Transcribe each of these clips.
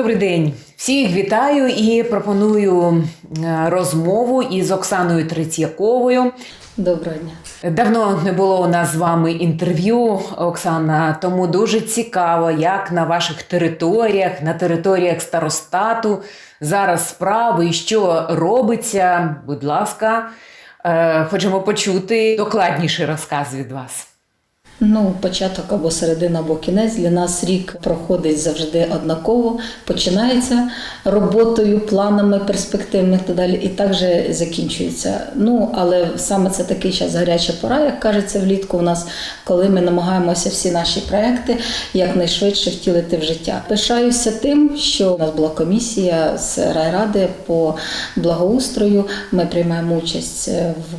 Добрий день. Всіх вітаю і пропоную е, розмову із Оксаною Третьяковою. Доброго дня. Давно не було у нас з вами інтерв'ю, Оксана, тому дуже цікаво, як на ваших територіях, на територіях старостату зараз справи і що робиться. Будь ласка, е, хочемо почути докладніший розказ від вас. Ну, початок або середина, або кінець для нас рік проходить завжди однаково. Починається роботою, планами перспективних та далі, і так же закінчується. Ну, але саме це такий час гаряча пора, як кажеться влітку у нас, коли ми намагаємося всі наші проекти якнайшвидше втілити в життя. Пишаюся тим, що у нас була комісія з райради по благоустрою. Ми приймаємо участь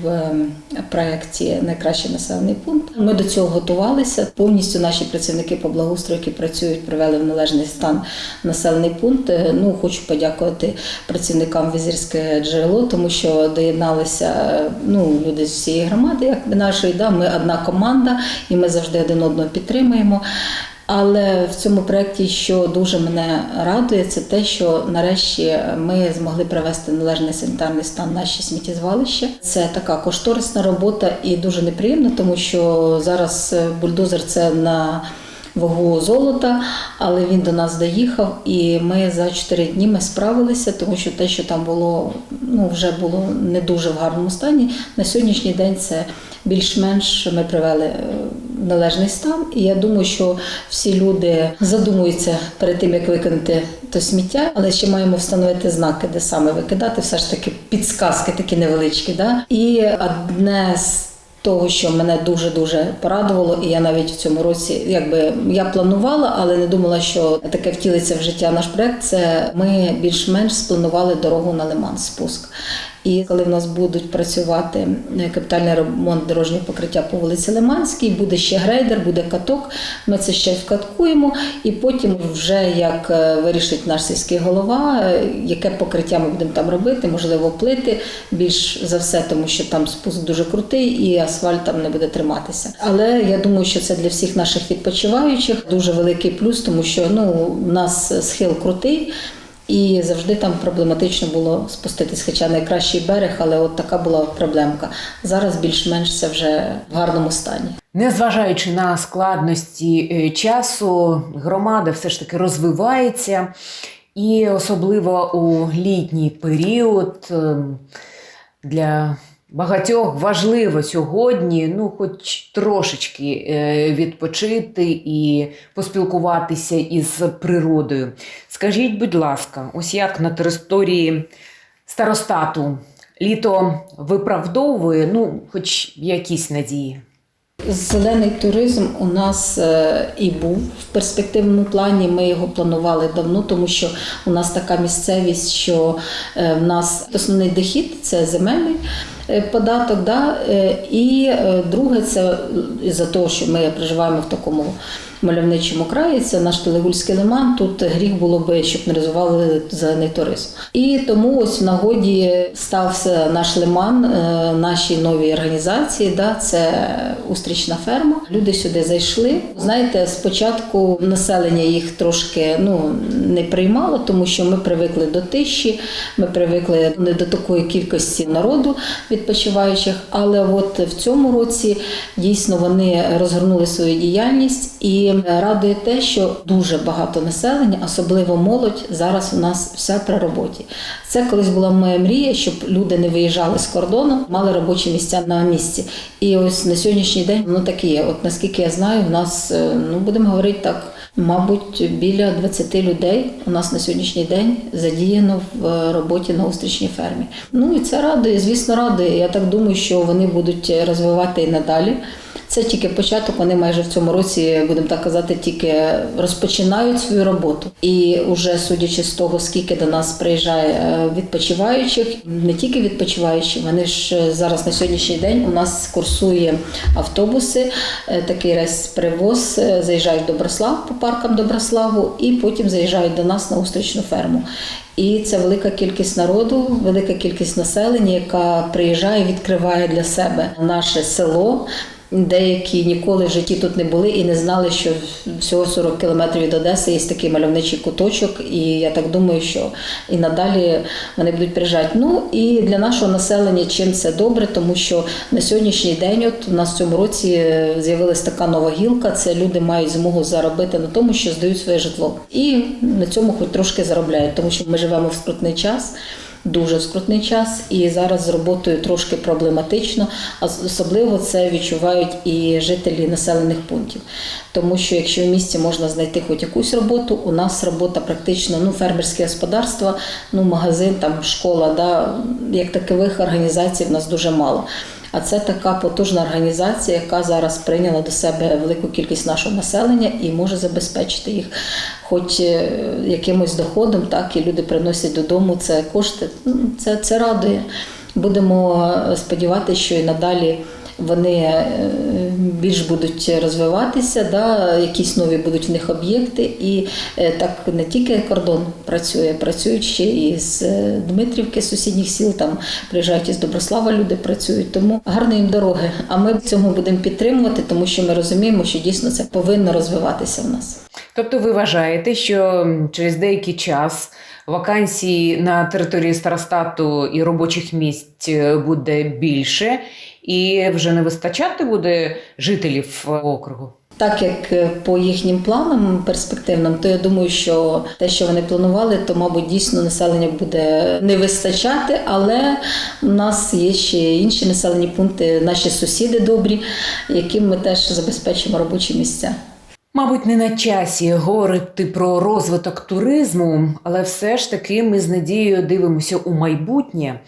в ем, проєкті Найкращий населений пункт. Ми до цього готувалися. Повністю наші працівники по благоустрою, які працюють, привели в належний стан населений пункт. Е, Ну, хочу подякувати працівникам візирське джерело, тому що доєдналися е, ну, люди з всієї громади, якби нашої. Да, ми одна команда, і ми завжди один одного підтримуємо. Але в цьому проєкті, що дуже мене радує, це те, що нарешті ми змогли привести належний санітарний стан наші сміттєзвалища. Це така кошторисна робота і дуже неприємно, тому що зараз е, бульдозер це на вагу золота, але він до нас доїхав, і ми за 4 дні ми справилися, тому що те, що там було, ну вже було не дуже в гарному стані. На сьогоднішній день це більш-менш ми привели е, належний стан. І я думаю, що всі люди задумуються перед тим, як викинути то сміття, але ще маємо встановити знаки, де саме викидати, все ж таки підсказки такі невеличкі. Да? І одне з того, що мене дуже дуже порадувало, і я навіть в цьому році, якби я планувала, але не думала, що таке втілиться в життя наш проект. Це ми більш-менш спланували дорогу на Лиман спуск. І коли в нас будуть працювати е, капітальний ремонт дорожнього покриття по вулиці Лиманській, буде ще грейдер, буде каток. Ми це ще вкаткуємо, і потім, вже як е, вирішить наш сільський голова, е, яке покриття ми будемо там робити, можливо, плити більш за все, тому що там спуск дуже крутий і асфальт там не буде триматися. Але я думаю, що це для всіх наших відпочиваючих дуже великий плюс, тому що ну у нас схил крутий. І завжди там проблематично було спуститись, хоча найкращий берег, але от така була проблемка. Зараз більш-менш це вже в гарному стані. Незважаючи на складності е, часу, громада все ж таки розвивається, і особливо у літній період ем, для багатьох важливо сьогодні, ну, хоч трошечки е, відпочити і поспілкуватися із природою. Скажіть, будь ласка, ось як на території старостату літо виправдовує, ну, хоч якісь надії. Зелений туризм у нас е, і був в перспективному плані. Ми його планували давно, тому що у нас така місцевість, що е, в нас основний дохід це земельний податок. Да? е, І е, друге, це за того, що ми проживаємо в такому мальовничому краї, це наш Телегульський лиман. Тут гріх було би, щоб не розвивали зелений туризм. І тому ось в нагоді стався наш лиман, е, нашій новій організації. Да, це устрічна ферма. Люди сюди зайшли. Знаєте, спочатку населення їх трошки ну не приймало, тому що ми привикли до тиші, ми привикли не до такої кількості народу відпочиваючих. Але от в цьому році дійсно вони розгорнули свою діяльність і радує те, що дуже багато населення, особливо молодь, зараз у нас вся при роботі. Це колись була моя мрія, щоб люди не виїжджали з кордону, мали робочі місця на місці. І ось на сьогоднішній день воно так і є. От наскільки я знаю, в нас е, ну будемо говорити так. Мабуть, біля 20 людей у нас на сьогоднішній день задіяно в роботі на устрічній фермі. Ну і це радує, звісно, радує. Я так думаю, що вони будуть розвивати і надалі. Це тільки початок. Вони майже в цьому році, будемо так казати, тільки розпочинають свою роботу. І вже судячи з того, скільки до нас приїжджає е, відпочиваючих, не тільки відпочиваючих, вони ж е, зараз на сьогоднішній день у нас курсує автобуси, е, такий рейс привоз, заїжджають в Доброслав по паркам Доброславу, і потім заїжджають до нас на устрічну ферму. І це велика кількість народу, велика кількість населення, яка приїжджає, відкриває для себе наше село. Деякі ніколи в житті тут не були і не знали, що всього 40 кілометрів від Одеси є такий мальовничий куточок. І я так думаю, що і надалі вони будуть приїжджати. Ну і для нашого населення чим це добре, тому що на сьогоднішній день, от у нас в цьому році е, з'явилася така нова гілка. Це люди мають змогу заробити на тому, що здають своє житло, і на цьому хоч трошки заробляють, тому що ми живемо в скрутний час. Дуже скрутний час, і зараз з роботою трошки проблематично, особливо це відчувають і жителі населених пунктів. Тому що якщо в місті можна знайти хоч якусь роботу, у нас робота практично ну, фермерське господарство, ну, магазин, там, школа, да, як такових організацій в нас дуже мало. А це така потужна організація, яка зараз прийняла до себе велику кількість нашого населення і може забезпечити їх, хоч е, якимось доходом, так і люди приносять додому це кошти. Це, це радує. Будемо сподіватися, що і надалі вони е, більш будуть розвиватися, да, якісь нові будуть в них об'єкти. І е, так не тільки кордон працює, працюють ще і з е, Дмитрівки, сусідніх сіл, там приїжджають із Доброслава люди працюють. Тому гарної їм дороги. А ми в цьому будемо підтримувати, тому що ми розуміємо, що дійсно це повинно розвиватися в нас. Тобто ви вважаєте, що через деякий час вакансій на території старостату і робочих місць буде більше, і вже не вистачати буде жителів округу? Так як е, по їхнім планам перспективним, то я думаю, що те, що вони планували, то мабуть дійсно населення буде не вистачати, але у нас є ще інші населені пункти, наші сусіди добрі, яким ми теж забезпечимо робочі місця. Мабуть, не на часі говорити про розвиток туризму, але все ж таки ми з надією дивимося у майбутнє.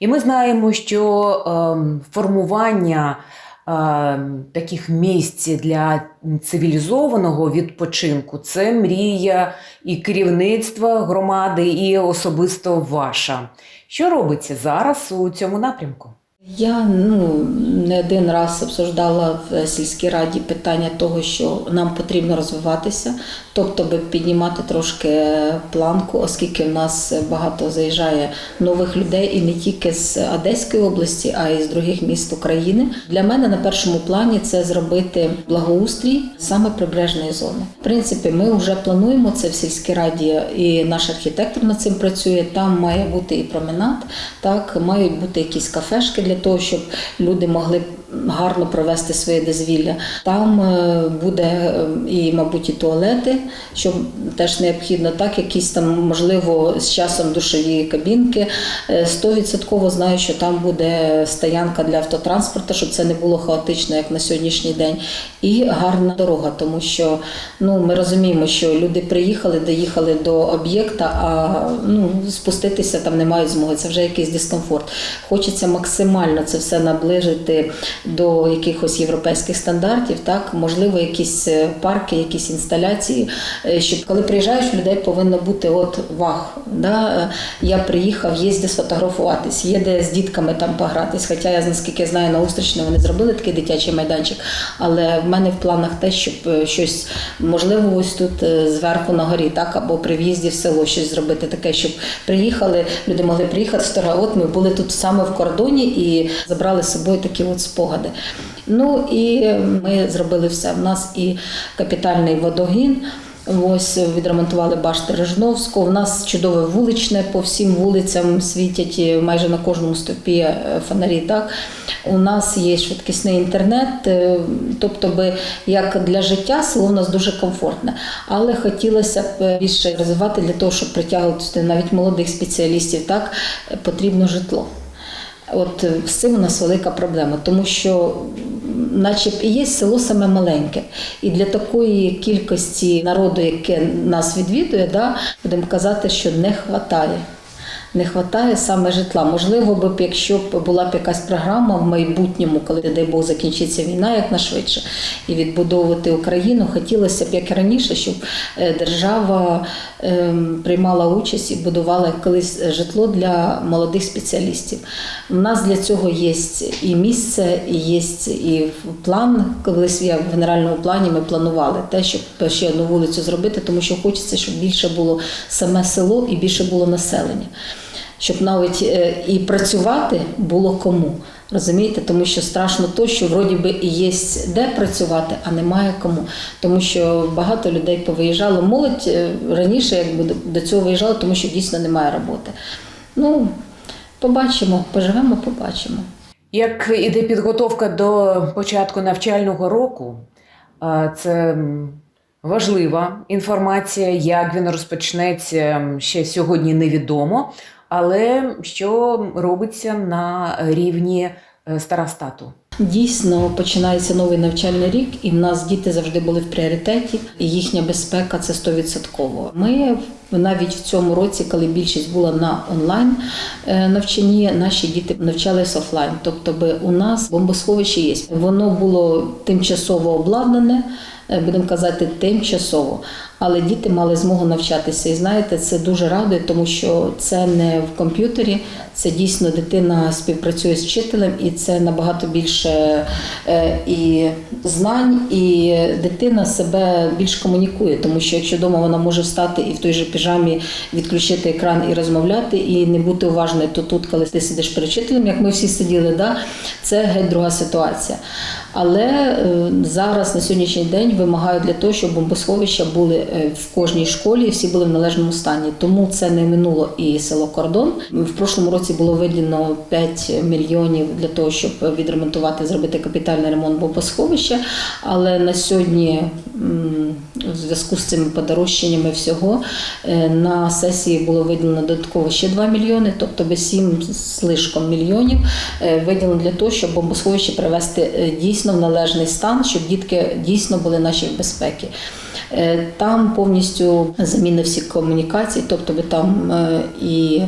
І ми знаємо, що ем, формування ем, таких місць для цивілізованого відпочинку це мрія і керівництва громади, і особисто ваша. Що робиться зараз у цьому напрямку? Я ну не один раз обсуждала в сільській раді питання того, що нам потрібно розвиватися, тобто би піднімати трошки планку, оскільки в нас багато заїжджає нових людей і не тільки з Одеської області, а й з других міст України. Для мене на першому плані це зробити благоустрій саме прибережної зони. В принципі, ми вже плануємо це в сільській раді, і наш архітектор над цим працює. Там має бути і променад, так мають бути якісь кафешки для того, щоб люди могли гарно провести своє дозвілля. Там е, буде е, і, мабуть, і туалети, що теж необхідно, так, якісь там, можливо, з часом душові кабінки. Е, Стовідсотково знаю, що там буде стоянка для автотранспорту, щоб це не було хаотично, як на сьогоднішній день. І гарна дорога, тому що ну, ми розуміємо, що люди приїхали, доїхали до об'єкта, а ну, спуститися там не мають змоги. Це вже якийсь дискомфорт. Хочеться максимально це все наближити до якихось європейських стандартів. Так, можливо, якісь е, парки, якісь інсталяції, е, щоб коли приїжджаєш, людей повинно бути от вах. Да? е, Я приїхав, є де сфотографуватись, є де з дітками там погратись. Хоча я наскільки знаю, на Устрічне вони зробили такий дитячий майданчик, але в мене в планах те, щоб щось можливо ось тут зверху на горі, так або при в'їзді в село щось зробити таке, щоб приїхали, люди могли приїхати сфотографувати. От ми були тут саме в кордоні і забрали з собою такі от спогади. Ну і ми зробили все. У нас і капітальний водогін. Ось відремонтували башти Режновського. У нас чудове вуличне по всім вулицям світять е, майже на кожному стовпі е, фонарі. Так у нас є швидкісний інтернет, е, тобто, би як для життя село у нас дуже комфортне. Але хотілося б більше розвивати для того, щоб притягувати навіть молодих спеціалістів. Так потрібно житло. От е, з цим у нас велика проблема, тому що наче і є село саме маленьке. І для такої кількості народу, яке нас відвідує, да, будемо казати, що не вистачає. Не вистачає саме житла. Можливо, б, якщо б була б якась програма в майбутньому, коли дай Бог закінчиться війна якнайшвидше, і відбудовувати Україну, хотілося б як і раніше, щоб е, держава ем, приймала участь і будувала колись житло для молодих спеціалістів. У нас для цього є і місце, і є і план. Колись я в генеральному плані ми планували те, щоб ще одну вулицю зробити, тому що хочеться, щоб більше було саме село і більше було населення. Щоб навіть е, і працювати було кому. Розумієте, тому що страшно то, що вроді би і є де працювати, а немає кому. Тому що багато людей повиїжджало. Молодь е, раніше якби до- цього виїжджала, тому що дійсно немає роботи. Ну, побачимо, поживемо, побачимо. Як іде підготовка до початку навчального року, це важлива інформація. Як він розпочнеться, ще сьогодні невідомо. Але що робиться на рівні е, старостату? Дійсно, починається новий навчальний рік, і в нас діти завжди були в пріоритеті, і їхня безпека це 100%. Ми навіть в цьому році, коли більшість була на онлайн е, навчанні, наші діти навчались офлайн. Тобто, би у нас бомбосховище є. Воно було тимчасово обладнане. Е, Будемо казати, тимчасово, але діти мали змогу навчатися. І знаєте, це дуже радує, тому що це не в комп'ютері, це дійсно дитина співпрацює з вчителем, і це набагато більше е, і знань, і дитина себе більш комунікує, тому що якщо вдома вона може встати і в той же піжамі відключити екран і розмовляти, і не бути уважною, то тут, коли ти сидиш перед вчителем, як ми всі сиділи, да, це геть друга ситуація. Але е, зараз на сьогоднішній день вимагають для того, щоб бомбосховища були е, в кожній школі, і всі були в належному стані. Тому це не минуло і село Кордон. В прошлому році було виділено 5 мільйонів для того, щоб відремонтувати, зробити капітальний ремонт бомбосховища. Але на сьогодні, в зв'язку з цими подорожчаннями всього, е, на сесії було виділено додатково ще 2 мільйони, тобто без 7 з лишком мільйонів е, виділено для того, щоб бомбосховище привести е, дійсно в належний стан, щоб дітки дійсно були наші в безпеки. Е, Там повністю заміни всі комунікації, тобто би там е, і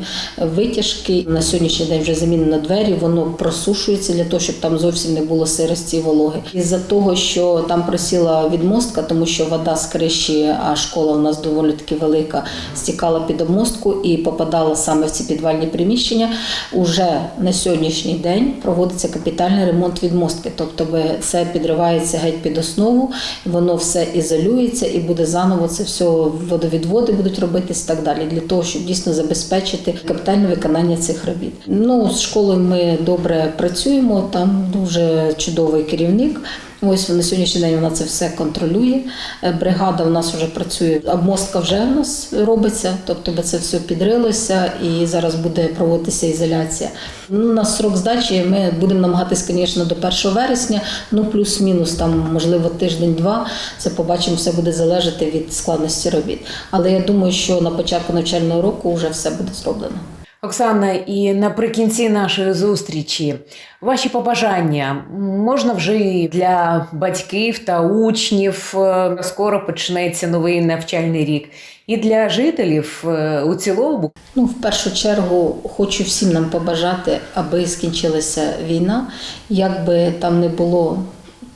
витяжки. На сьогоднішній день вже замінено двері, воно просушується для того, щоб там зовсім не було сирості і вологи. Із-за того, що там просіла відмостка, тому що вода з криші, а школа у нас доволі таки велика, стікала під обмостку і попадала саме в ці підвальні приміщення. Уже на сьогоднішній день проводиться капітальний ремонт відмостки, тобто це підривається геть під основу, воно все ізолюється і буде заново це все водовідводи будуть робитись так далі, для того, щоб дійсно забезпечити капітальне виконання цих робіт. Ну з школою ми добре працюємо. Там дуже чудовий керівник. Ось на сьогоднішній день вона це все контролює. Е, Бригада в нас вже працює, обмостка вже в нас робиться, тобто це все підрилося і зараз буде проводитися ізоляція. Ну, на срок здачі ми будемо намагатись, звісно, до 1 вересня, ну плюс-мінус, там можливо тиждень-два. Це побачимо, все буде залежати від складності робіт. Але я думаю, що на початку навчального року вже все буде зроблено. Оксана, і наприкінці нашої зустрічі ваші побажання можна вже і для батьків та учнів. Е, Скоро почнеться новий навчальний рік. І для жителів е, у цілому Ну, в першу чергу хочу всім нам побажати, аби скінчилася війна, як би там не було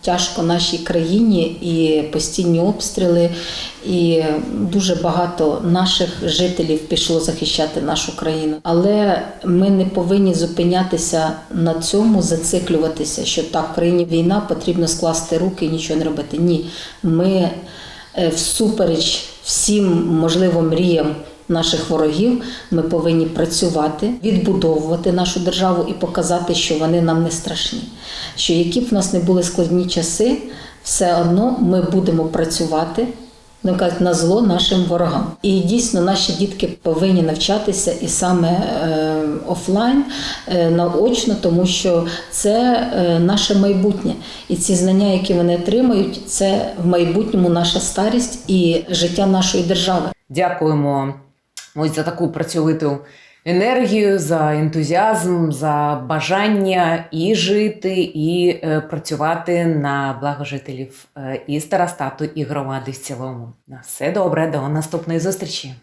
тяжко нашій країні, і постійні обстріли, і дуже багато наших жителів пішло захищати нашу країну. Але ми не повинні зупинятися на цьому, зациклюватися, що так, в країні війна потрібно скласти руки і нічого не робити. Ні, ми е, всупереч всім можливо мріям наших ворогів, ми повинні працювати, відбудовувати нашу державу і показати, що вони нам не страшні. Що які б в нас не були складні часи, все одно ми будемо працювати. Ну, кажуть, на зло нашим ворогам. І дійсно наші дітки повинні навчатися і саме е, офлайн, е, наочно, тому що це е, наше майбутнє. І ці знання, які вони отримають, це в майбутньому наша старість і життя нашої держави. дякуємо ось за таку працьовиту енергію, за ентузіазм, за бажання і жити, і е, працювати на благо жителів е, і старостату, і громади в цілому. На все добре, до наступної зустрічі.